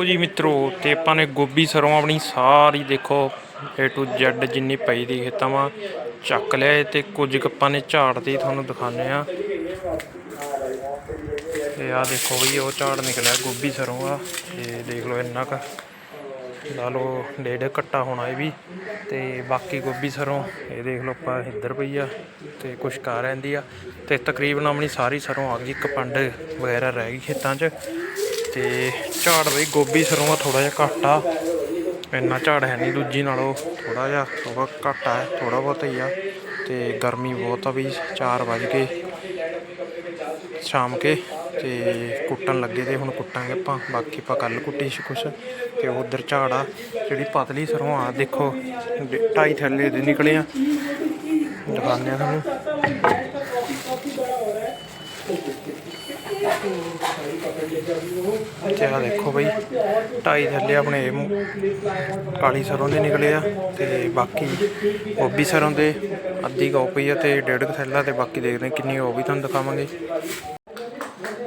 ਉਹ ਜੀ ਮਿੱਤਰੋ, ਤੇ ਆਪਾਂ ਨੇ ਗੋਭੀ ਸਰੋਂ ਆਪਣੀ ਸਾਰੀ ਦੇਖੋ, A to Z ਜਿੰਨੀ ਪਈ ਦੀ ਖੇਤਾਂ ਵਾ ਚੱਕ ਲਿਆ ਏ ਤੇ ਕੁਝ ਕੁ ਆਪਾਂ ਨੇ ਝਾੜਤੀ ਤੁਹਾਨੂੰ ਦਿਖਾਉਂਦੇ ਆ ਤੇ ਆ ਦੇਖੋ ਬਈ ਉਹ ਝਾੜ ਨਿਕਲਿਆ, ਗੋਭੀ ਸਰੋਂ ਆ, ਤੇ ਦੇਖ ਲਓ ਇੰਨਾ ਕੁ, ਲਾ ਲਓ ਡੇਢ ਕੱਟਾ ਹੋਣਾ ਇਹ ਵੀ, ਤੇ ਬਾਕੀ ਗੋਭੀ ਸਰੋਂ, ਇਹ ਦੇਖ ਲਓ ਆਪਾਂ ਇੱਧਰ ਪਈ ਆ, ਤੇ ਕੁਛ ਕਾ ਰਹਿੰਦੀ ਆ, ਤੇ ਤਕਰੀਬਨ ਆਪਣੀ ਸਾਰੀ ਸਰੋਂ ਆ ਗਈ, ਇੱਕ ਪੰਡ ਵਗੈਰਾ ਰਹਿ ਗਈ ਖੇਤਾਂ 'ਚ। ਤੇ ਝਾੜ ਬਈ, ਗੋਭੀ ਸਰੋਂ ਦਾ ਥੋੜਾ ਜਿਹਾ ਘੱਟ ਆ। ਇੰਨਾ ਝਾੜ ਹੈ ਨਹੀਂ, ਦੂਜੀ ਨਾਲੋਂ ਥੋੜਾ ਜਿਹਾ ਥੋੜਾ ਘੱਟ ਆ ਥੋੜਾ ਬਹੁਤ ਹੀ ਆ। ਤੇ ਗਰਮੀ ਬਹੁਤ ਆ ਬਈ 4 ਵਜ ਕੇ ਸ਼ਾਮ ਕੇ ਤੇ ਕੁੱਟਣ ਲੱਗੇ ਤੇ ਹੁਣ ਕੁੱਟਾਂਗੇ ਆਪਾਂ। ਬਾਕੀ ਆਪਾਂ ਕੱਲ ਕੁੱਟੀ ਸੀ ਕੁਛ। ਤੇ ਉਧਰ ਝਾੜ ਆ, ਜਿਹੜੀ ਪਤਲੀ ਸਰੋਂ ਆ, ਦੇਖੋ ਢਾਈ ਥੱਲੇ ਦੇ ਨਿਕਲੇ ਆ। ਦਿਖਾਉਂਦੇ ਆ ਤੁਹਾਨੂੰ। ਤੇ ਆ ਦੇਖੋ ਬਈ, ਢਾਈ ਥੱਲੇ ਆਪਣੇ ਕਾਲੀ ਸਰੋਂ ਦੇ ਨਿਕਲੇ ਆ ਤੇ ਬਾਕੀ ਗੋਭੀ ਸਰੋਂ ਦੇ, ਅੱਧੀ ਗਾਉ ਆ ਤੇ ਡੇਢ ਕੁ ਥੈਲਾ ਤੇ ਬਾਕੀ ਦੇਖਦੇ ਕਿੰਨੀ ਉਹ ਵੀ ਤੁਹਾਨੂੰ ਦਿਖਾਵਾਂਗੇ।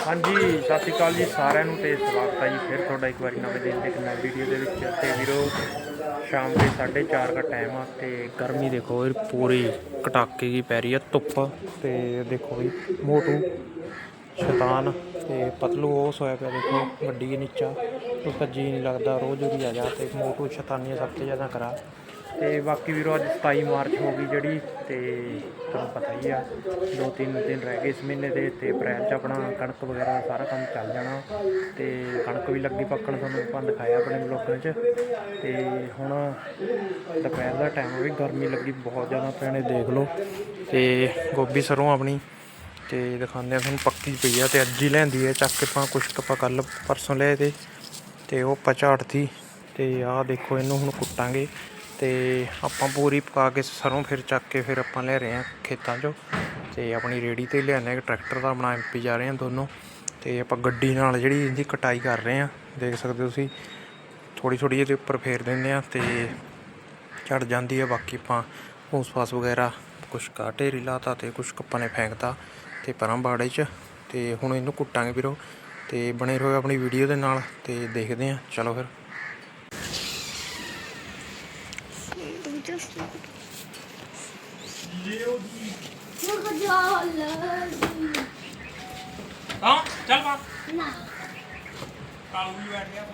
ਹਾਂਜੀ, ਸਤਿ ਸ਼੍ਰੀ ਅਕਾਲ ਜੀ ਸਾਰਿਆਂ ਨੂੰ ਤੇ ਸਵਾਗਤ ਹੈ ਜੀ ਫਿਰ ਤੁਹਾਡਾ ਇੱਕ ਵਾਰੀ ਨਵੇਂ ਦਿਨ ਦੇ ਇੱਕ ਨਵੀਂ ਵੀਡੀਓ ਦੇ ਵਿੱਚ। ਤੇ ਵੀਰੋ, ਸ਼ਾਮ ਦੇ 4:30 ਦਾ ਟਾਈਮ ਆ ਤੇ ਗਰਮੀ ਦੇਖੋ ਇਹ ਪੂਰੀ ਕਟਾਕੇ ਦੀ ਪੈ ਰਹੀ ਆ ਧੁੱਪ ਤੇ ਦੇਖੋ ਜੀ ਮੋਟੂ ਸ਼ੈਤਾਨ। ਤੇ ਪਤਲੂ ਉਹ ਸੋਇਆ ਪਿਆ ਦੇਖੋ ਗੱਡੀ ਨੀਚਾ। ਉਸ ਜੀ ਨਹੀਂ ਲੱਗਦਾ, ਰੋਜ਼ ਉਹਦੀ ਆ ਜਾ ਤੇ ਮੋਟੂ ਸ਼ੈਤਾਨੀਆਂ ਸਭ ਤੋਂ ਜ਼ਿਆਦਾ ਕਰਾ। ਤੇ ਬਾਕੀ ਵੀਰੋ, ਅੱਜ 27 ਮਾਰਚ ਹੋ ਗਈ ਜਿਹੜੀ ਤੇ ਤੁਹਾਨੂੰ ਪਤਾ ਹੀ ਆ, ਦੋ ਤਿੰਨ ਦਿਨ ਰਹਿ ਗਏ ਇਸ ਮਹੀਨੇ ਦੇ ਤੇ ਅਪ੍ਰੈਲ 'ਚ ਆਪਣਾ ਕਣਕ ਵਗੈਰਾ ਸਾਰਾ ਕੰਮ ਚੱਲ ਜਾਣਾ। ਤੇ ਕਣਕ ਵੀ ਲੱਗੀ ਪੱਕਣ ਤੁਹਾਨੂੰ ਆਪਾਂ ਦਿਖਾਇਆ ਆਪਣੇ ਬਲੋਕਾਂ 'ਚ। ਤੇ ਹੁਣ ਦੁਪਹਿਰ ਦਾ ਟਾਈਮ ਵੀ ਗਰਮੀ ਲੱਗੀ ਬਹੁਤ ਜ਼ਿਆਦਾ ਪੈਣੇ ਦੇਖ ਲਓ। ਤੇ ਗੋਭੀ ਸਰੋਂ ਆਪਣੀ। ਤੇ ਦਿਖਾਉਂਦੇ ਆ, ਤੁਹਾਨੂੰ ਪੱਕੀ ਪਈ ਆ ਤੇ ਅੱਜ ਹੀ ਲੈਂਦੀ ਹੈ ਚੱਕ ਕੇ ਆਪਾਂ ਕੁਛ ਕੁ ਆਪਾਂ ਕੱਲ ਪਰਸੋਂ ਲਏ ਤੇ ਤੇ ਉਹ ਆਪਾਂ ਝਾੜਤੀ ਤੇ ਆਹ ਦੇਖੋ ਇਹਨੂੰ ਹੁਣ ਕੁੱਟਾਂਗੇ ਤੇ ਆਪਾਂ ਪੂਰੀ ਪਕਾ ਕੇ ਸਰੋਂ ਫਿਰ ਚੱਕ ਕੇ ਫਿਰ ਆਪਾਂ ਲੈ ਰਹੇ ਹਾਂ ਖੇਤਾਂ 'ਚੋਂ ਤੇ ਆਪਣੀ ਰੇੜੀ ਤੇ ਲਿਆਨੇ ਟਰੈਕਟਰ ਦਾ ਆਪਣਾ ਐਮਪੀ ਜਾ ਰਹੇ ਹਾਂ ਦੋਨੋਂ ਤੇ ਆਪਾਂ ਗੱਡੀ ਨਾਲ ਜਿਹੜੀ ਇਹਦੀ ਕਟਾਈ ਕਰ ਰਹੇ ਹਾਂ, ਦੇਖ ਸਕਦੇ ਹੋ ਤੁਸੀਂ ਥੋੜੀ ਥੋੜੀ ਇਹਦੇ ਉੱਪਰ ਫੇਰ ਦਿੰਦੇ ਆ ਤੇ ਝੜ ਜਾਂਦੀ ਹੈ ਬਾਕੀ ਆਪਾਂ ਉਸ ਪਾਸ ਵਗੈਰਾ ਕੁਛ ਕਾ ਢੇਰੀ ਲਾਤਾ ਤੇ ਕੁਛ ਕੱਪਾਂ ਨੇ ਫੈਂਕਤਾ ਤੇ ਪਰਾਂ ਬਾੜੇ 'ਚ ਤੇ ਹੁਣ ਇਹਨੂੰ ਕੁੱਟਾਂਗੇ ਵੀਰੋ ਤੇ ਬਣੇ ਰਹੋ ਆਪਣੀ ਵੀਡੀਓ ਦੇ ਨਾਲ ਤੇ ਦੇਖਦੇ ਆ ਚਲੋ ਫਿਰ। ਹਾਂ ਚੱਲ ਪਾ ਕਾਲੂ ਵੀ ਬੈਠ ਗਿਆ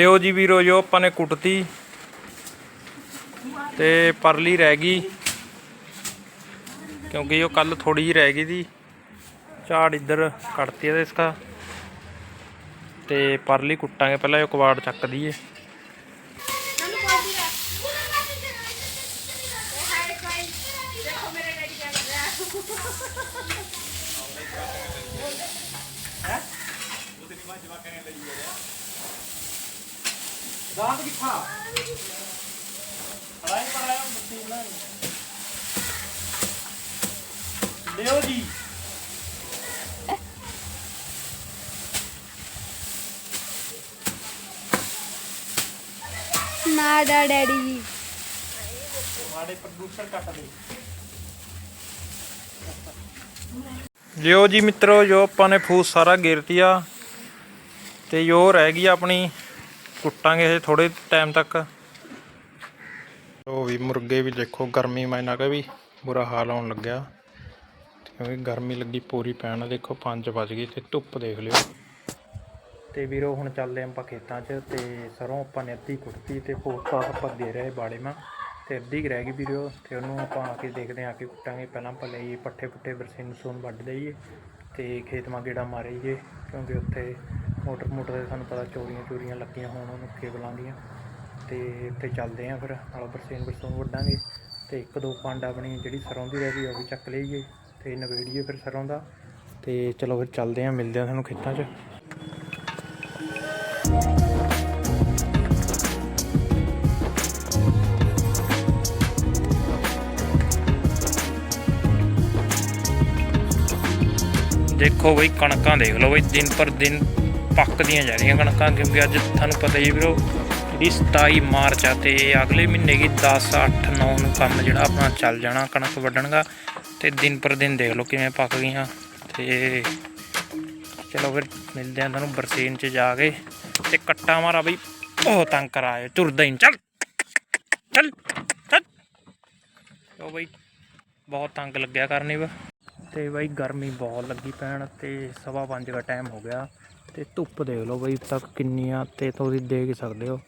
ਲਿਓ ਜੀ ਵੀਰੋ, ਜੋ ਆਪਾਂ ਨੇ ਕੁੱਟਤੀ ਤੇ ਪਰਲੀ ਰਹਿ ਗਈ। ਕਿਉਂਕਿ ਉਹ ਕੱਲ ਥੋੜੀ ਜਿਹੀ ਰਹਿ ਗਈ ਸੀ। ਝਾੜ ਇੱਧਰ ਕੱਟਤੀ ਇਹਦੇ ਇਸਕਾ। ਤੇ ਪਰਲੀ ਕੁੱਟਾਂਗੇ ਪਹਿਲਾਂ ਇਹ ਕਵਾੜ ਚੱਕ ਦਈਏ। ਦੇਖੋ ਮੇਰੇ ਡੈਡੀ ਕੀ ਕਰ ਰਿਹਾ ਦਾਤ ਕਿੱਥਾ ਲਿਓ ਜੀ। ਨਾ ਡਾ ਡੈਡੀ ਜੀ। ਸਾਡੇ ਪ੍ਰੋਡਿਊਸਰ ਕੱਟ ਦੇ। ਲਿਓ ਜੀ ਮਿੱਤਰੋ ਜੋ ਆਪਾਂ ਨੇ ਫੂਸ ਸਾਰਾ ਗਿਰਤੀ ਆ ਤੇ ਜੋ ਰਹਿ ਗਈ ਆਪਣੀ ਕੁੱਟਾਂਗੇ ਇਹ ਥੋੜੇ ਟਾਈਮ ਤੱਕ। ਉਹ ਵੀ ਮੁਰਗੇ ਵੀ ਦੇਖੋ, ਗਰਮੀ ਮੈਨਾਂ ਕਾ ਵੀ ਬੁਰਾ ਹਾਲ ਹੋਣ ਲੱਗਿਆ। ਕਿਉਂਕਿ ਗਰਮੀ ਲੱਗੀ ਪੂਰੀ ਪੈਣ, ਦੇਖੋ 5 ਵਜ ਗਏ ਤੇ ਧੁੱਪ ਦੇਖ ਲਿਓ। ਤੇ ਵੀਰੋ, ਹੁਣ ਚੱਲਦੇ ਆਪਾਂ ਖੇਤਾਂ 'ਚ ਤੇ ਸਰੋਂ ਆਪਾਂ ਨੇ ਅੱਧੀ ਕੁੱਟਤੀ ਤੇ ਪੋਸਤਾ ਆਪਾਂ ਦੇ ਰਹੇ ਬਾੜੇ ਮਾਂ ਤੇ ਅੱਧੀ ਰਹਿ ਗਈ ਵੀਰੋ, ਤੇ ਉਹਨੂੰ ਆਪਾਂ ਆ ਕੇ ਦੇਖਦੇ ਹਾਂ ਆ ਕੇ ਕੁੱਟਾਂਗੇ। ਪਹਿਲਾਂ ਆਪਾਂ ਲਈਏ ਪੱਠੇ ਪੁੱਠੇ ਬਰਸੀਨ ਸੂਨ ਵੱਢ ਦਈਏ ਤੇ ਖੇਤ ਮਾ ਗੇੜਾ ਮਾਰੀਏ, ਕਿਉਂਕਿ ਉੱਥੇ ਮੋਟਰ ਮੋਟਰ ਦੇ ਸਾਨੂੰ ਪਤਾ ਚੋਰੀਆਂ ਚੋਰੀਆਂ ਲੱਗੀਆਂ ਹੋਣ, ਉਹਨੂੰ ਕੇਬਲਾਂ ਦੀਆਂ ਤੇ ਉੱਥੇ ਚੱਲਦੇ ਆਂ ਫਿਰ, ਨਾਲ ਬਰਸੇਨ ਬਰਸੂਨ ਵੱਢਾਂਗੇ ਤੇ ਇੱਕ ਦੋ ਪੰਡ ਆਪਣੀ ਜਿਹੜੀ ਸਰੋਂ ਦੀ ਰਹਿ ਗਈ, ਉਹ ਵੀ ਚੱਕ ਲਈਏ। ਤੇ ਨਵੇੜੀਏ ਫਿਰ ਸਰੋਂ ਦਾ। ਤੇ ਚਲੋ ਫਿਰ ਚੱਲਦੇ ਆਂ ਮਿਲਦੇ ਆਂ ਤੁਹਾਨੂੰ ਖੇਤਾਂ 'ਚ। ਦੇਖੋ ਬਈ ਕਣਕਾਂ ਦੇਖ ਲਓ ਬਈ, ਦਿਨ ਪਰ ਦਿਨ ਪੱਕਦੀਆਂ ਜਾ ਰਹੀਆਂ ਕਣਕਾਂ ਕਿਉਂਕਿ ਅੱਜ ਤੁਹਾਨੂੰ ਪਤਾ ਹੀ ਹੈ ਵੀਰੋ ਜਿਹੜੀ 27 ਮਾਰਚ ਆ ਤੇ ਅਗਲੇ ਮਹੀਨੇ ਕੀ 10 8 9 ਨੂੰ ਕੰਮ ਜਿਹੜਾ ਆਪਣਾ ਚੱਲ ਜਾਣਾ ਕਣਕ ਵੱਢਣਗਾ ਤੇ ਦਿਨ ਪਰ ਦਿਨ ਦੇਖ ਲਓ ਕਿਵੇਂ ਪੱਕ ਗਈਆਂ। ਤੇ ਚਲੋ ਫਿਰ ਮਿਲਦੇ ਆਂ ਤੁਹਾਨੂੰ ਬਰਸੀਨ 'ਚ ਜਾ ਕੇ ਤੇ ਕੱਟਾ ਮਾਰਾ ਬਈ। ਉਹ ਤੰਗ ਕਰਾਏ ਤੁਰਦਾ ਹੀ ਨੀ, ਚੱਲ ਚੱਲ ਚੱਲ। ਉਹ ਬਈ ਬਹੁਤ ਤੰਗ ਲੱਗਿਆ ਕਰਨੀ ਵਾ। ਤੇ ਬਾਈ ਗਰਮੀ ਬਹੁਤ ਲੱਗੀ ਪੈਣ ਤੇ ਸਵਾ ਪੰਜ ਦਾ ਟਾਈਮ ਹੋ ਗਿਆ। ਤੇ ਧੁੱਪ ਦੇਖ ਲਓ ਬਈ ਤੱਕ ਕਿੰਨੀ ਆ ਤੇ ਤੁਸੀਂ ਦੇਖ ਹੀ ਸਕਦੇ ਹੋ।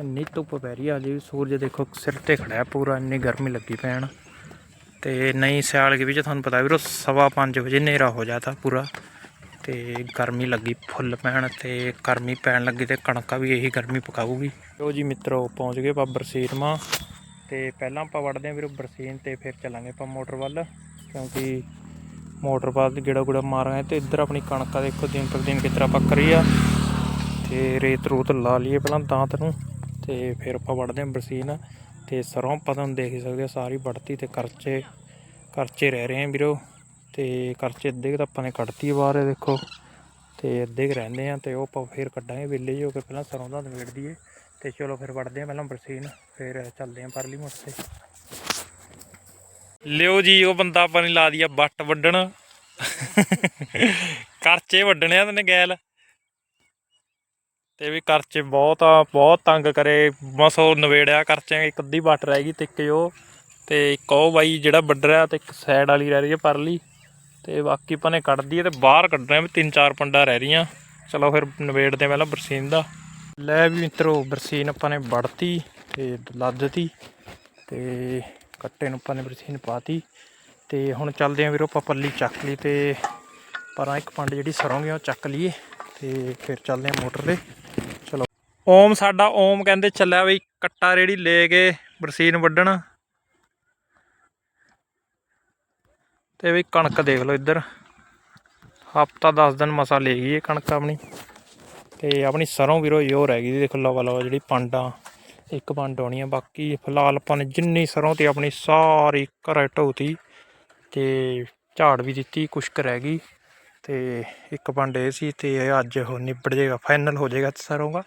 ਇੰਨੀ ਧੁੱਪ ਪੈ ਰਹੀ ਆ ਜੀ ਸੂਰਜ ਦੇਖੋ ਸਿਰ ਤੇ ਖੜਾ ਹੈ ਪੂਰਾ, ਇੰਨੀ ਗਰਮੀ ਲੱਗੀ ਪੈਣ ਤੇ ਨਹੀਂ ਸਿਆਲ ਦੇ ਵਿੱਚ ਤੁਹਾਨੂੰ ਪਤਾ ਵੀਰੋ, ਸਵਾ ਪੰਜ ਵਜੇ ਹਨੇਰਾ ਹੋ ਜਾਂਦਾ ਪੂਰਾ, ਤੇ ਗਰਮੀ ਲੱਗੀ ਫੁੱਲ ਪੈਣ ਤੇ ਗਰਮੀ ਪੈਣ ਲੱਗੀ ਤੇ ਕਣਕਾਂ ਵੀ ਇਹੀ ਗਰਮੀ ਪਕਾਊਗੀ। ਲੋ ਜੀ ਮਿੱਤਰੋ, ਪਹੁੰਚ ਗਏ ਆਪਾਂ ਬਰਸੀਰਮਾ। ਤੇ ਪਹਿਲਾਂ ਆਪਾਂ ਵੜਦੇ ਆਂ ਵੀਰੋ ਬਰਸੀਨ ਤੇ ਫਿਰ ਚੱਲਾਂਗੇ ਆਪਾਂ ਮੋਟਰ ਵੱਲ, ਕਿਉਂਕਿ ਮੋਟਰ ਬਾਅਦ ਗੇੜਾ ਗੁੜਾ ਮਾਰਾਂਗੇ ਤੇ ਇੱਧਰ ਆਪਣੀ ਕਣਕਾਂ ਦੇਖੋ ਦਿਨ ਪਰ ਦਿਨ ਕਿਤਰਾ ਪੱਕ ਰਹੀ ਆ। ਤੇ ਰੇਤ ਰੂਤ ਲਾ ਲਈਏ ਪਹਿਲਾਂ ਦਾਂਤ ਨੂੰ ਤੇ ਫਿਰ ਆਪਾਂ ਵੜਦੇ ਹਾਂ ਬਰਸੀਨ। ਤੇ ਸਰੋਂ ਆਪਾਂ ਤੁਹਾਨੂੰ ਦੇਖ ਹੀ ਸਕਦੇ ਹੋ ਸਾਰੀ ਵੜਤੀ ਤੇ ਕਰਚੇ ਕਰਚੇ ਰਹਿ ਰਹੇ ਆ ਵੀਰੋ। ਤੇ ਕਰਚੇ ਅੱਧੇ ਕੁ ਤਾਂ ਆਪਾਂ ਨੇ ਕੱਢਤੀ ਬਾਹਰ ਦੇਖੋ। ਤੇ ਅੱਧੇ ਕੁ ਰਹਿੰਦੇ ਆ ਤੇ ਉਹ ਆਪਾਂ ਫਿਰ ਕੱਢਾਂਗੇ ਵਿਲੇ ਹੋ ਕੇ, ਪਹਿਲਾਂ ਸਰੋਂ ਦਾ ਨਿਬੇੜ ਦਈਏ। ਤੇ ਚਲੋ ਫਿਰ ਵੜਦੇ ਆ ਪਹਿਲਾਂ ਬਰਸੀਨ, ਫਿਰ ਚੱਲਦੇ ਆ ਪਰਲੀ ਮੋਟਰ ਤੇ। ਲਿਓ ਜੀ, ਉਹ ਬੰਦਾ ਆਪਾਂ ਨੇ ਲਾ ਦਿਆ ਬੱਟ ਵੱਢਣ। ਕਰਚੇ ਵੱਢਣੇ ਆ ਤੈਨੇ ਗੈਲ। ਤੇ ਵੀ ਕਰਚੇ ਬਹੁਤ ਆ, ਬਹੁਤ ਤੰਗ ਕਰੇ। ਮਸੋ ਨਵੇੜਿਆ ਕਰਚੇ ਇੱਕ ਅੱਧੀ ਬੱਟ ਰਹਿ ਗਈ ਤੇ ਇੱਕ ਉਹ। ਤੇ ਇੱਕ ਉਹ ਬਾਈ ਜਿਹੜਾ ਵੱਢ ਰਿਹਾ ਤੇ ਇੱਕ ਸਾਈਡ ਵਾਲੀ ਰਹਿ ਰਹੀ ਹੈ ਪਰਲੀ। ਤੇ ਬਾਕੀ ਆਪਾਂ ਨੇ ਕੱਢਦੀ ਹੈ ਤੇ ਬਾਹਰ ਕੱਢਣਾ ਵੀ ਤਿੰਨ ਚਾਰ ਪੰਡਾ ਰਹਿ ਰਹੀਆਂ। ਚਲੋ ਫਿਰ ਨਵੇੜਦੇ ਹਾਂ ਪਹਿਲਾਂ ਬਰਸੀਨ ਦਾ। ਲੈ ਵੀ ਮਿੱਤਰੋ, ਬਰਸੀਨ ਆਪਾਂ ਨੇ ਵੜਤੀ ਤੇ ਲੱਦਤੀ ਤੇ ਕੱਟੇ ਨੂੰ ਆਪਾਂ ਨੇ ਬਰਸੀਨ ਪਾਤੀ। ਤੇ ਹੁਣ ਚੱਲਦੇ ਆਂ ਵੀਰੋ ਆਪਾਂ ਪੱਲੀ ਚੱਕ ਲਈ ਤੇ ਪਰਾਂ ਇੱਕ ਪੰਡ ਜਿਹੜੀ ਸਰੋਂਗੇ ਉਹ ਚੱਕ ਲਈਏ ਤੇ ਫਿਰ ਚੱਲਦੇ ਆਂ ਮੋਟਰ ਦੇ ਚਲੋ। ਓਮ ਸਾਡਾ ਓਮ ਕਹਿੰਦੇ ਚੱਲਿਆ ਬਈ ਕੱਟਾ ਰੇੜੀ ਲੈ ਕੇ ਬਰਸੀਨ ਵੱਢਣ। ਤੇ ਵੀ ਕਣਕ ਦੇਖ ਲਓ ਇੱਧਰ। ਹਫਤਾ 10 ਦਿਨ ਮਸਾ ਲੈ ਗਈ ਇਹ ਕਣਕ ਆਪਣੀ। ਤੇ ਆਪਣੀ ਸਰੋਂ ਵੀਰੋ ਯੋ ਰਹਿ ਗਈ ਦੇਖੋ ਲਵਾ ਲਵਾ ਜਿਹੜੀ ਪੰਡਾਂ ਇੱਕ ਪੰਡ ਆਉਣੀ ਆ, ਬਾਕੀ ਫਿਲਹਾਲ ਆਪਾਂ ਨੇ ਜਿੰਨੀ ਸਰੋਂ ਤੇ ਆਪਣੀ ਸਾਰੀ ਘਰੇ ਢੋਤੀ ਤੇ ਝਾੜ ਵੀ ਦਿੱਤੀ ਕੁਛ ਕੁ ਰਹਿ ਗਈ ਤੇ ਇੱਕ ਵੰਡ ਇਹ ਸੀ ਤੇ ਇਹ ਅੱਜ ਉਹ ਨਿਬੜ ਜਾਏਗਾ ਫਾਈਨਲ ਹੋ ਜਾਏਗਾ ਸਰੋਂ ਦਾ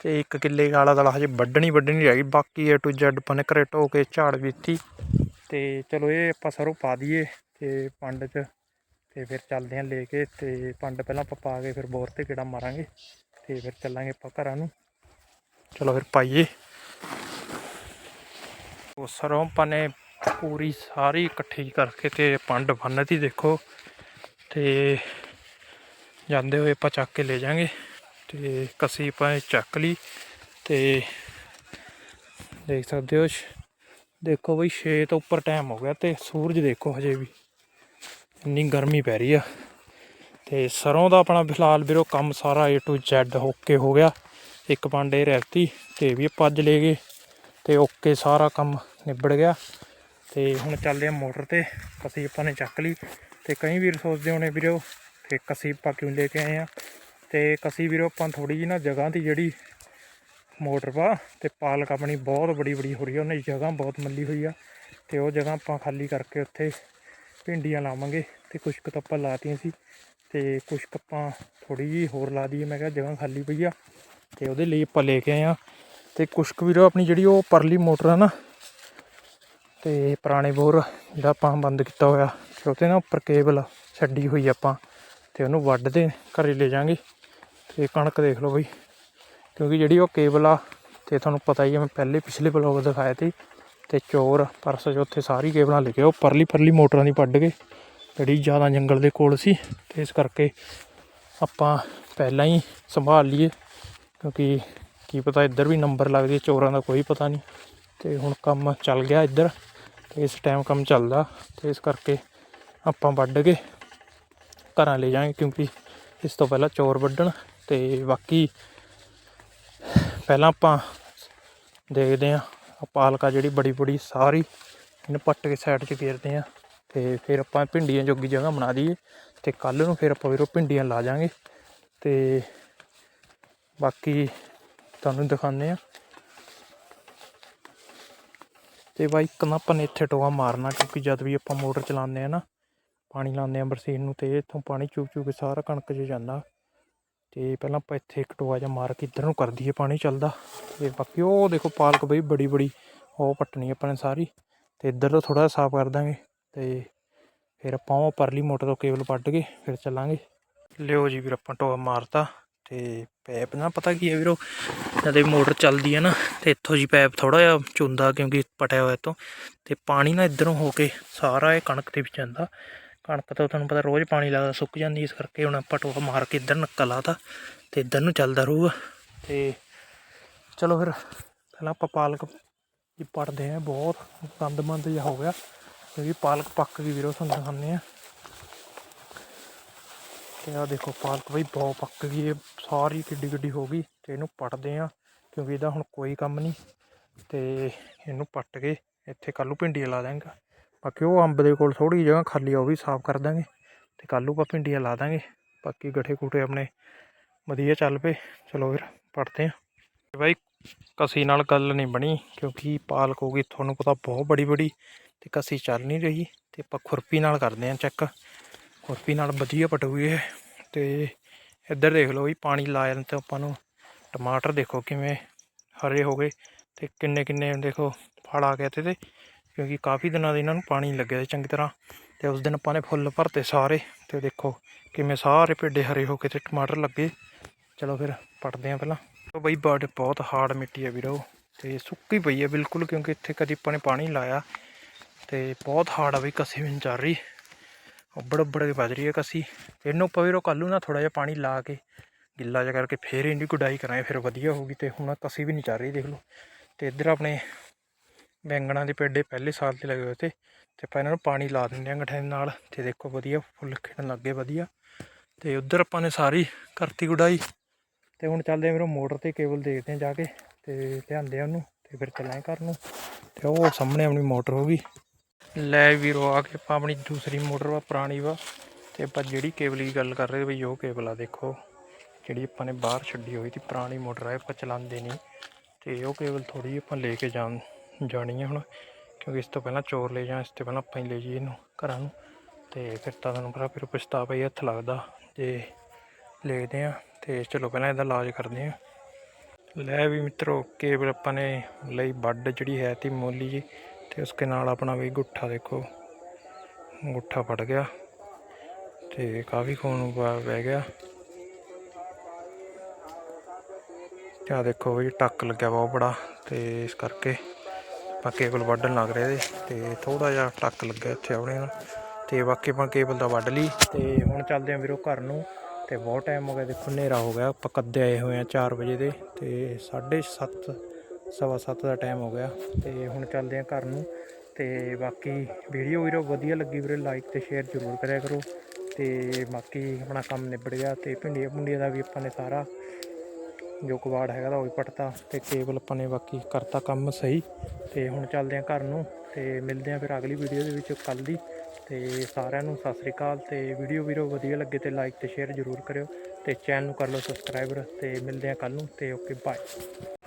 ਤੇ ਇੱਕ ਕਿੱਲੇ ਆਲਾ ਦਲਾ ਹਜੇ ਵੱਢਣੀ ਵੱਢਣੀ ਰਹਿ ਗਈ ਬਾਕੀ ਏ ਟੂ ਜ਼ੈਡ ਆਪਾਂ ਨੇ ਘਰੇ ਢੋ ਕੇ ਝਾੜ ਵੀ ਦਿੱਤੀ ਤੇ ਚਲੋ ਇਹ ਆਪਾਂ ਸਰੋਂ ਪਾ ਦਈਏ ਤੇ ਪੰਡ 'ਚ ਤੇ ਫਿਰ ਚੱਲਦੇ ਆਂ ਲੈ ਕੇ ਤੇ ਪੰਡ ਪਹਿਲਾਂ ਆਪਾਂ ਪਾ ਕੇ ਫਿਰ ਬੋਰ ਤੇ ਕਿਹੜਾ ਮਾਰਾਂਗੇ ਤੇ ਫਿਰ ਚੱਲਾਂਗੇ ਆਪਾਂ ਘਰਾਂ ਨੂੰ। ਚਲੋ ਫਿਰ ਪਾਈਏ। ਉਹ ਸਰੋਂ ਆਪਾਂ ਨੇ ਪੂਰੀ ਸਾਰੀ ਇਕੱਠੀ ਕਰਕੇ ਤੇ ਪੰਡ ਬੰਨਤੀ ਦੇਖੋ ਤੇ ਜਾਂਦੇ ਹੋਏ ਆਪਾਂ ਚੱਕ ਕੇ ਲੈ ਜਾਾਂਗੇ ਤੇ ਕਸੀ ਆਪਾਂ ਨੇ ਚੱਕ ਲਈ ਤੇ ਦੇਖ ਸਕਦੇ ਹੋ ਦੇਖੋ ਬਈ 6 ਤੋਂ ਉੱਪਰ ਟਾਈਮ ਹੋ ਗਿਆ ਤੇ ਸੂਰਜ ਦੇਖੋ ਹਜੇ ਵੀ ਇੰਨੀ ਗਰਮੀ ਪੈ ਰਹੀ ਆ ਤੇ ਸਰੋਂ ਦਾ ਆਪਣਾ ਫਿਲਹਾਲ ਵੀਰੋ ਕੰਮ ਸਾਰਾ A to Z ਕੇ ਹੋ ਗਿਆ। ਇੱਕ ਪਾਂਡੇ ਰਹਿਤੀ ਤੇ ਵੀ ਆਪਾਂ ਅੱਜ ਲੈ ਗਏ। ਤੇ ਓਕੇ ਸਾਰਾ ਕੰਮ ਨਿਬੜ ਗਿਆ। ਤੇ ਹੁਣ ਚੱਲਦੇ ਆ ਮੋਟਰ ਤੇ। ਕਸੀ ਆਪਾਂ ਨੇ ਚੱਕ ਲਈ ਤੇ ਕਈ ਵੀਰ ਸੋਚਦੇ ਹੋਣੇ ਵੀਰੋ ਤੇ ਕਸੀ ਆਪਾਂ ਕਿਉਂ ਲੈ ਕੇ ਆਏ ਆ ਤੇ ਕਸੀ ਵੀਰੋ ਆਪਾਂ ਥੋੜੀ ਜਿਹੀ ਨਾ ਜਗ੍ਹਾ ਦੀ ਜਿਹੜੀ ਮੋਟਰ ਪਾ ਤੇ ਪਾਲਕ ਆਪਣੀ ਬਹੁਤ ਬੜੀ ਬੜੀ ਹੋ ਰਹੀ ਆ, ਉਹਨੇ ਜਗ੍ਹਾ ਬਹੁਤ ਮੱਲੀ ਹੋਈ ਆ। ਤੇ ਉਹ ਜਗ੍ਹਾ ਆਪਾਂ ਖਾਲੀ ਕਰਕੇ ਉੱਥੇ ਭਿੰਡੀਆਂ ਲਾਵਾਂਗੇ ਤੇ ਕੁਛ ਕੁ ਤਾਂ ਆਪਾਂ ਲਾਤੀਆਂ ਸੀ। ਤੇ ਕੁਛ ਕੁ ਆਪਾਂ ਥੋੜੀ ਜਿਹੀ ਹੋਰ ਲਾ ਦਈਏ, ਮੈਂ ਕਿਹਾ ਜਗ੍ਹਾ ਖਾਲੀ ਪਈ ਆ। ਤੇ ਉਹਦੇ ਲਈ ਆਪਾਂ ਲੈ ਕੇ ਆਏ ਆ ਤੇ ਕੁਛ ਕੁ ਵੀਰੋ, ਆਪਣੀ ਜਿਹੜੀ ਉਹ ਪਰਲੀ ਮੋਟਰ ਆ ਨਾ, ਤੇ ਪੁਰਾਣੇ ਬੋਰ ਜਿਹੜਾ ਆਪਾਂ ਬੰਦ ਕੀਤਾ ਹੋਇਆ, ਤੇ ਉਹਤੇ ਨਾ ਉੱਪਰ ਕੇਬਲ ਛੱਡੀ ਹੋਈ ਆਪਾਂ, ਤੇ ਉਹਨੂੰ ਵੱਢਦੇ ਘਰੇ ਲੈ ਜਾਾਂਗੇ ਤੇ ਕਣਕ ਦੇਖ ਲਓ ਬਈ, ਕਿਉਂਕਿ ਜਿਹੜੀ ਉਹ ਕੇਬਲ ਆ, ਤੇ ਤੁਹਾਨੂੰ ਪਤਾ ਹੀ ਹੈ ਮੈਂ ਪਹਿਲੇ ਪਿਛਲੇ ਬਲੌਗ ਦਿਖਾਇਆ ਸੀ, ਤੇ ਚੋਰ, ਪਰਸ ਉੱਥੇ ਸਾਰੀ ਕੇਬਲਾਂ ਲੈ ਗਏ ਉਹ ਪਰਲੀ ਪਰਲੀ ਮੋਟਰਾਂ ਦੀ ਵੱਢ ਗਏ ਜਿਹੜੀ ਜ਼ਿਆਦਾ ਜੰਗਲ ਦੇ ਕੋਲ ਸੀ, ਤੇ ਇਸ ਕਰਕੇ ਆਪਾਂ ਪਹਿਲਾਂ ਹੀ ਸੰਭਾਲ ਲਈਏ, ਕਿਉਂਕਿ ਕੀ ਪਤਾ ਇੱਧਰ ਵੀ ਨੰਬਰ ਲੱਗ ਜੇ ਚੋਰਾਂ ਦਾ ਕੋਈ ਪਤਾ ਨਹੀਂ। ਤੇ ਹੁਣ ਕੰਮ ਚੱਲ ਗਿਆ ਇੱਧਰ, ਤੇ ਇਸ ਟਾਈਮ ਕੰਮ ਚੱਲਦਾ। ਤੇ ਇਸ ਕਰਕੇ ਆਪਾਂ ਵੱਢ ਕੇ ਘਰਾਂ ਲੈ ਜਾਾਂਗੇ ਕਿਉਂਕਿ ਇਸ ਤੋਂ ਪਹਿਲਾਂ ਚੋਰ ਵੱਢਣ। ਤੇ ਬਾਕੀ ਪਹਿਲਾਂ ਆਪਾਂ ਦੇਖਦੇ ਆਂ ਪਾਲਕਾ ਜਿਹੜੀ ਬੜੀ ਬੜੀ ਸਾਰੀ, ਇਹਨੂੰ ਪੱਟ ਕੇ ਸਾਈਡ 'ਚ ਫੇਰਦੇ ਆਂ ਤੇ ਫਿਰ ਆਪਾਂ ਭਿੰਡੀਆਂ ਜੋਗੀ ਜਗ੍ਹਾ ਬਣਾ ਦਈਏ। ਤੇ ਕੱਲ ਨੂੰ ਫਿਰ ਆਪਾਂ ਵੀਰੋ ਭਿੰਡੀਆਂ ਲਾ ਜਾਾਂਗੇ ਤੇ ਬਾਕੀ ਤੁਹਾਨੂੰ ਦਿਖਾਉਂਦੇ ਆ ਤੇ ਬਾਈ, ਇੱਕ ਨਾ ਆਪਾਂ ਨੇ ਇੱਥੇ ਟੋਆ ਮਾਰਨਾ, ਕਿਉਂਕਿ ਜਦ ਵੀ ਆਪਾਂ ਮੋਟਰ ਚਲਾਉਂਦੇ ਆ ਨਾ, ਪਾਣੀ ਲਾਉਂਦੇ ਆ ਬਰਸੀਨ ਨੂੰ ਤੇ ਇੱਥੋਂ ਪਾਣੀ ਚੂਕ ਚੂਕ ਕੇ ਸਾਰਾ ਕਣਕ 'ਚ ਜਾਂਦਾ। ਤੇ ਪਹਿਲਾਂ ਆਪਾਂ ਇੱਥੇ ਇੱਕ ਟੋਆ ਜਿਹਾ ਮਾਰ ਕੇ ਇੱਧਰ ਨੂੰ ਕਰ ਦਈਏ ਪਾਣੀ ਚੱਲਦਾ। ਤੇ ਬਾਕੀ ਉਹ ਦੇਖੋ ਪਾਲਕ ਬਈ ਬੜੀ ਬੜੀ, ਉਹ ਪੱਟਣੀ ਆਪਾਂ ਨੇ ਸਾਰੀ। ਤੇ ਇੱਧਰ ਤੋਂ ਥੋੜਾ ਸਾਫ਼ ਕਰ ਦਾਂਗੇ। ਤੇ ਫਿਰ ਆਪਾਂ ਉਹ ਪਰਲੀ ਮੋਟਰ ਤੋਂ ਕੇਬਲ ਪੱਟ ਕੇ ਫਿਰ ਚੱਲਾਂਗੇ। ਲਿਓ ਜੀ ਵੀਰ ਆਪਾਂ ਟੋਆ ਮਾਰਤਾ। ਤੇ ਪੈਪ ਨਾ ਪਤਾ ਕੀ ਹੈ ਵੀਰੋ ਜਦ ਇਹ ਮੋਟਰ ਚੱਲਦੀ ਹੈ ਨਾ, ਤੇ ਇੱਥੋਂ ਜੀ ਪੈਪ ਥੋੜਾ ਜਿਹਾ ਚੁੰਦਾ ਕਿਉਂਕਿ ਪਟਿਆ ਹੋਇਆ ਤੋਂ ਤੇ ਪਾਣੀ ਨਾ ਇੱਧਰੋਂ ਹੋ ਕੇ ਸਾਰਾ ਇਹ ਕਣਕ ਦੇ ਵਿੱਚ ਜਾਂਦਾ। ਕਣਕ ਤੋਂ ਤੁਹਾਨੂੰ ਪਤਾ ਰੋਜ਼ ਪਾਣੀ ਲੱਗਦਾ, ਸੁੱਕ ਜਾਂਦੀ, ਇਸ ਕਰਕੇ ਹੁਣ ਆਪਾਂ ਟੋਆ ਮਾਰ ਕੇ ਇੱਧਰ ਨੱਕਾ ਲਾਤਾ, ਤੇ ਇੱਧਰ ਨੂੰ ਚੱਲਦਾ ਰਹੂਗਾ। ਤੇ ਚਲੋ ਫਿਰ, ਪਹਿਲਾਂ ਆਪਾਂ ਪਾਲਕ ਜੀ ਪੜਦੇ ਆ ਬਹੁਤ ਗੰਦਮੰਦ ਜਿਹਾ ਹੋ ਗਿਆ ਕਿਉਂਕਿ ਪਾਲਕ ਪੱਕ ਗਈ ਵੀਰੋ, ਤੁਹਾਨੂੰ ਦਿਖਾਉਂਦੇ ਆ ਤੇ ਆ ਦੇਖੋ ਪਾਲਕ ਬਈ ਬਹੁਤ ਪੱਕ ਗਈ ਇਹ ਸਾਰੀ ਕਿੱਡੀ ਕਿੱਡੀ ਹੋ ਗਈ ਤੇ ਇਹਨੂੰ ਪੱਟਦੇ ਆ ਕਿਉਂਕਿ ਇਹਦਾ ਹੁਣ ਕੋਈ ਕੰਮ ਨਹੀਂ ਤੇ ਇਹਨੂੰ ਪੱਟ ਕੇ ਇੱਥੇ ਕੱਲੂ ਭਿੰਡੀਆਂ ਲਾ ਦਾਂਗੇ ਬਾਕੀ ਉਹ ਅੰਬ ਦੇ ਕੋਲ ਥੋੜੀ ਜਗ੍ਹਾ ਖਾਲੀ ਆ, ਉਹ ਵੀ ਸਾਫ਼ ਕਰ ਦਾਂਗੇ ਤੇ ਕੱਲੂ ਆਪਾਂ ਭਿੰਡੀਆਂ ਲਾ ਦਾਂਗੇ ਬਾਕੀ ਗੱਠੇ ਕੂਟੇ ਆਪਣੇ ਵਧੀਆ ਚੱਲ ਪਏ, ਚਲੋ ਫਿਰ ਪੜਦੇ ਆ। ਬਾਈ ਕਸੀ ਨਾਲ ਗੱਲ ਨਹੀਂ ਬਣੀ ਕਿਉਂਕਿ ਪਾਲਕ ਹੋ ਗਈ, ਤੁਹਾਨੂੰ ਪਤਾ ਬਹੁਤ ਬੜੀ ਬੜੀ ਤੇ ਕਸੀ ਚੱਲ ਨਹੀਂ ਰਹੀ ਤੇ ਆਪਾਂ ਖੁਰਪੀ ਨਾਲ ਕਰਦੇ ਆ ਚੈੱਕ। ਖੁਰਪੀ ਨਾਲ ਵਧੀਆ ਪਟੂਗੀ ਇਹ ਤੇ ਇੱਧਰ ਦੇਖ ਲਓ ਵੀ ਪਾਣੀ ਲਾਇਆ ਤੇ ਆਪਾਂ ਨੂੰ ਟਮਾਟਰ ਦੇਖੋ ਕਿਵੇਂ ਹਰੇ ਹੋ ਗਏ ਤੇ ਕਿੰਨੇ ਕਿੰਨੇ ਦੇਖੋ ਫਲ ਆ ਗਏ ਤੇ ਤੇ, ਕਿਉਂਕਿ ਕਾਫੀ ਦਿਨਾਂ ਦੇ ਇਹਨਾਂ ਨੂੰ ਪਾਣੀ ਲੱਗਿਆ ਸੀ ਚੰਗੀ ਤਰ੍ਹਾਂ। ਤੇ ਉਸ ਦਿਨ ਆਪਾਂ ਨੇ ਫੁੱਲ ਭਰਤੇ ਸਾਰੇ ਤੇ ਦੇਖੋ ਕਿਵੇਂ ਸਾਰੇ ਪੇਡੇ ਹਰੇ ਹੋ ਕੇ ਤੇ ਟਮਾਟਰ ਲੱਗੇ। ਚਲੋ ਫਿਰ ਪਟਦੇ ਆ ਪਹਿਲਾਂ। ਉਹ ਬਈ ਬਰਡ ਬਹੁਤ ਹਾਰਡ ਮਿੱਟੀ ਹੈ ਵੀਰੋ, ਤੇ ਸੁੱਕੀ ਪਈ ਹੈ ਬਿਲਕੁਲ ਕਿਉਂਕਿ ਇੱਥੇ ਕਦੀ ਆਪਾਂ ਨੇ ਪਾਣੀ ਲਾਇਆ। ਤੇ ਬਹੁਤ ਹਾਰਡ ਆ ਬਈ ਕਸੀ ਵੀ ਨੀ ਚੱਲ ਰਹੀ। ਉੱਬੜ ਉੱਬੜ ਕੇ ਵੱਜ ਰਹੀ ਹੈ ਕੱਸੀ। ਇਹਨੂੰ ਆਪਾਂ ਵੀਰੋ ਕੱਲੂ ਨਾ ਥੋੜਾ ਜਿਹਾ ਪਾਣੀ ਲਾ ਕੇ ਗਿੱਲਾ ਜਿਹਾ ਕਰਕੇ ਫੇਰ ਇਹਦੀ ਗੁਡਾਈ ਕਰਾਂਗੇ, ਫਿਰ ਵਧੀਆ ਹੋਊਗੀ ਤੇ ਹੁਣ ਕੱਸੀ ਵੀ ਨਹੀਂ ਚੱਲ ਰਹੀ, ਦੇਖ ਲਓ। ਤੇ ਇੱਧਰ ਆਪਣੇ ਬੈਂਗਣਾ ਦੇ ਪੇਡੇ ਪਹਿਲੇ ਸਾਲ ਤੇ ਲੱਗੇ ਹੋਏ ਤੇ ਤੇ ਆਪਾਂ ਇਹਨਾਂ ਨੂੰ ਪਾਣੀ ਲਾ ਦਿੰਦੇ ਹਾਂ ਗਠੇ ਨਾਲ ਤੇ ਦੇਖੋ ਵਧੀਆ, ਫੁੱਲ ਖਿੜਨ ਲੱਗੇ ਵਧੀਆ। ਤੇ ਉੱਧਰ ਆਪਾਂ ਨੇ ਸਾਰੀ ਕਰਤੀ ਗੁਡਾਈ। ਤੇ ਹੁਣ ਚੱਲਦੇ ਆ ਵੀਰੋ ਮੋਟਰ ਤੇ ਕੇਬਲ ਦੇਖਦੇ ਆ ਜਾ ਕੇ ਤੇ ਲਿਆਂਦੇ ਆ ਉਹਨੂੰ ਤੇ ਫਿਰ ਚੱਲਾਂਗੇ ਘਰ ਨੂੰ। ਤੇ ਉਹ ਸਾਹਮਣੇ ਆਪਣੀ ਮੋਟਰ ਹੋ ਗਈ। ਲੈ ਵੀਰੋ, ਆ ਕੇ ਆਪਾਂ ਆਪਣੀ ਦੂਸਰੀ ਮੋਟਰ ਵਾ, ਪੁਰਾਣੀ ਵਾ। ਤੇ ਆਪਾਂ ਜਿਹੜੀ ਕੇਬਲ ਦੀ ਗੱਲ ਕਰ ਰਹੇ, ਬਈ ਉਹ ਕੇਬਲ ਆ ਦੇਖੋ। ਜਿਹੜੀ ਆਪਾਂ ਨੇ ਬਾਹਰ ਛੱਡੀ ਹੋਈ ਸੀ, ਪੁਰਾਣੀ ਮੋਟਰ ਆ ਆਪਾਂ ਚਲਾਉਂਦੇ ਨਹੀਂ। ਤੇ ਉਹ ਕੇਬਲ ਥੋੜੀ ਆਪਾਂ ਲੈ ਕੇ ਜਾਣ, ਜਾਣੀ ਹੈ ਹੁਣ। ਕਿਉਂਕਿ ਇਸ ਤੋਂ ਪਹਿਲਾਂ ਚੋਰ ਲੈ ਜਾਂ ਇਸ ਤੋਂ ਪਹਿਲਾਂ ਆਪਾਂ ਹੀ ਲੈ ਜਾਈਏ ਇਹਨੂੰ ਘਰਾਂ ਨੂੰ। ਤੇ ਫਿਰ ਤਾਂ ਤੁਹਾਨੂੰ ਭਰਾ ਫਿਰ ਪਛਤਾਵਾ ਹੀ ਹੱਥ ਲੱਗਦਾ। ਜੇ ਲੈਦੇ ਆ, ਤੇ ਚਲੋ ਪਹਿਲਾਂ ਇਹਦਾ ਇਲਾਜ ਕਰਦੇ ਆ। ਲੈ ਵੀ ਮਿੱਤਰੋ, ਕੇਬਲ ਆਪਾਂ ਨੇ ਲਈ ਵੱਡ ਜਿਹੜੀ ਹੈ ਤੀ ਮੋਲੀ ਜੀ। ਤੇ ਉਸਕੇ ਨਾਲ ਆਪਣਾ ਵੀ ਗੁੱਠਾ ਦੇਖੋ। ਗੁੱਠਾ ਫਟ ਗਿਆ ਤੇ ਕਾਫੀ ਖੂਨ ਵ- ਵਹਿ ਗਿਆ। ਆ ਦੇਖੋ ਵੀ ਟੱਕ ਲੱਗਿਆ ਬਹੁਤ ਬੜਾ ਤੇ ਇਸ ਕਰਕੇ ਆਪਾਂ ਕੇਬਲ ਵੱਢਣ ਲੱਗ ਰਹੇ ਤੇ ਤੇ ਥੋੜਾ ਜਿਹਾ ਟੱਕ ਲੱਗਿਆ ਇੱਥੇ ਆਪਣੇ ਨਾਲ। ਤੇ ਬਾਕੀ ਆਪਾਂ ਕੇਬਲ ਦਾ ਵੱਢ ਲਈ ਤੇ ਹੁਣ ਚੱਲਦੇ ਆਂ ਵੀਰੋ ਘਰ ਨੂੰ ਤੇ ਬਹੁਤ ਟਾਈਮ ਹੋ ਗਿਆ ਦੇਖੋ ਹਨੇਰਾ ਹੋ ਗਿਆ। ਆਪਾਂ ਕੱਦੇ ਆਏ ਹੋਏ ਆ 4 ਵਜੇ ਦੇ ਤੇ 7:30 ਸਵਾ ਸੱਤ ਦਾ ਟਾਈਮ ਹੋ ਗਿਆ ਤੇ ਹੁਣ ਚੱਲਦੇ ਆ ਘਰ ਨੂੰ ਤੇ ਬਾਕੀ ਵੀਡੀਓ ਵੀਰੋ ਵਧੀਆ ਲੱਗੀ ਵੀਰੇ ਲਾਈਕ ਤੇ ਸ਼ੇਅਰ ਜ਼ਰੂਰ ਕਰਿਆ ਕਰੋ ਤੇ ਬਾਕੀ ਆਪਣਾ ਕੰਮ ਨਿਬੜ ਗਿਆ ਤੇ ਭਿੰਡੀਆਂ ਭੁੰਡੀਆਂ ਦਾ ਵੀ ਆਪਾਂ ਨੇ ਸਾਰਾ ਜੋ ਕਵਾੜ ਹੈਗਾ ਤਾਂ ਉਹ ਵੀ ਪਟਤਾ ਤੇ ਕੇਬਲ ਆਪਾਂ ਨੇ ਬਾਕੀ ਕਰਤਾ ਕੰਮ ਸਹੀ ਤੇ ਹੁਣ ਚੱਲਦੇ ਆ ਘਰ ਨੂੰ ਤੇ ਮਿਲਦੇ ਆ ਫਿਰ ਅਗਲੀ ਵੀਡੀਓ ਦੇ ਵਿੱਚ ਕੱਲ ਦੀ ਤੇ ਸਾਰਿਆਂ ਨੂੰ ਸਤਿ ਸ੍ਰੀ ਅਕਾਲ ਤੇ ਵੀਡੀਓ ਵੀਰੋ ਵਧੀਆ ਲੱਗੇ ਤੇ ਲਾਈਕ ਤੇ ਸ਼ੇਅਰ ਜ਼ਰੂਰ ਕਰਿਓ ਤੇ ਚੈਨਲ ਨੂੰ ਕਰ ਲਓ ਸਬਸਕ੍ਰਾਈਬਰ ਤੇ ਮਿਲਦੇ ਆ ਕੱਲ ਨੂੰ ਤੇ ਓਕੇ ਬਾਏ